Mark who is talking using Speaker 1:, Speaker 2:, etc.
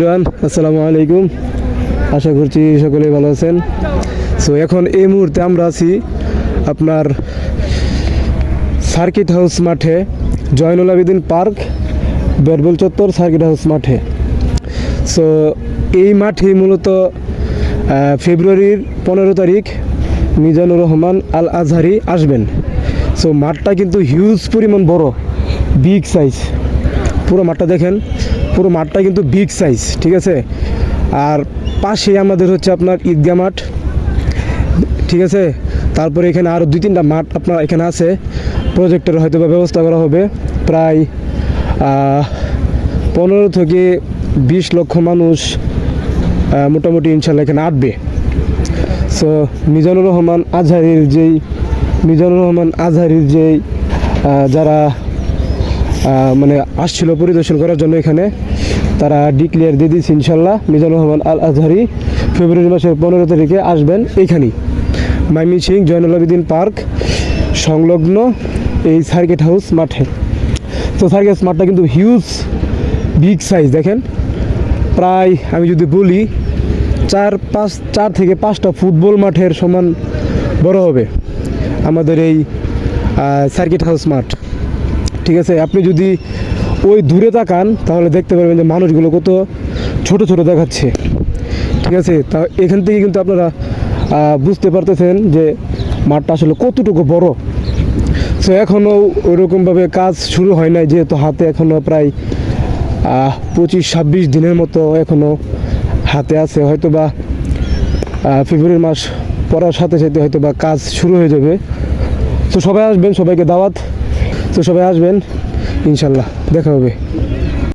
Speaker 1: আসসালামু আলাইকুম। আশা করছি সকলেই ভালো আছেন। সো এখন এই মুহূর্তে আমরা আছি আপনার সার্কিট হাউস মাঠে, জয়নুল আবেদিন পার্ক, বেরবল চত্বর সার্কিট হাউস মাঠে। সো এই মাঠে মূলত ফেব্রুয়ারির পনেরো তারিখ মিজানুর রহমান আল আজহারি আসবেন। সো মাঠটা কিন্তু হিউজ পরিমাণ বড় বিগ সাইজ পুরো মাঠটা দেখেন। পুরো মাঠটা কিন্তু বিগ সাইজ ঠিক আছে? আর পাশে আমাদের হচ্ছে আপনার ঈদগা মাঠ, ঠিক আছে? তারপরে এখানে আরও দুই তিনটা মাঠ আপনার এখানে আছে। প্রজেক্টের হয়তো বা ব্যবস্থা করা হবে। প্রায় পনেরো থেকে বিশ লক্ষ মানুষ মোটামুটি ইনশাল্লাহ এখানে আটবে সো মিজানুর রহমান আজহারির যেই, মিজানুর রহমান আজহারির যেই যারা মানে আসছিল পরিদর্শন করার জন্য এখানে। তারা ডিক্লেয়ার দিয়ে দিয়েছে ইনশাল্লাহ মিজানুর রহমান আল আজহারি ফেব্রুয়ারি মাসের পনেরো তারিখে আসবেন এইখানেই মাইমি সিং জয়নুল পার্ক সংলগ্ন এই সার্কিট হাউস মাঠে। তো সার্কিট মাঠটা কিন্তু হিউজ বিগ সাইজ দেখেন। প্রায় আমি যদি বলি, চার পাঁচ, চার থেকে পাঁচটা ফুটবল মাঠের সমান বড় হবে আমাদের এই সার্কিট হাউস মাঠ। ঠিক আছে? আপনি যদি ওই দূরে তাকান, তাহলে দেখতে পারবেন যে মানুষগুলো কত ছোট ছোট দেখাচ্ছে। ঠিক আছে? তা এখান থেকে কিন্তু আপনারা বুঝতে পারতেছেন যে মাঠটা আসলে কতটুকু বড়। সো এখনও ওইরকমভাবে কাজ শুরু হয় নাই, যেহেতু হাতে এখনও প্রায় পঁচিশ, ছাব্বিশ দিনের মতো এখনও হাতে আছে। হয়তো বা ফেব্রুয়ারি মাস পড়ার সাথে সাথে হয়তো বা কাজ শুরু হয়ে যাবে। তো সবাই আসবেন, সবাইকে দাওয়াত। তো সবাই আসবেন ইনশাল্লাহ দেখা হবে।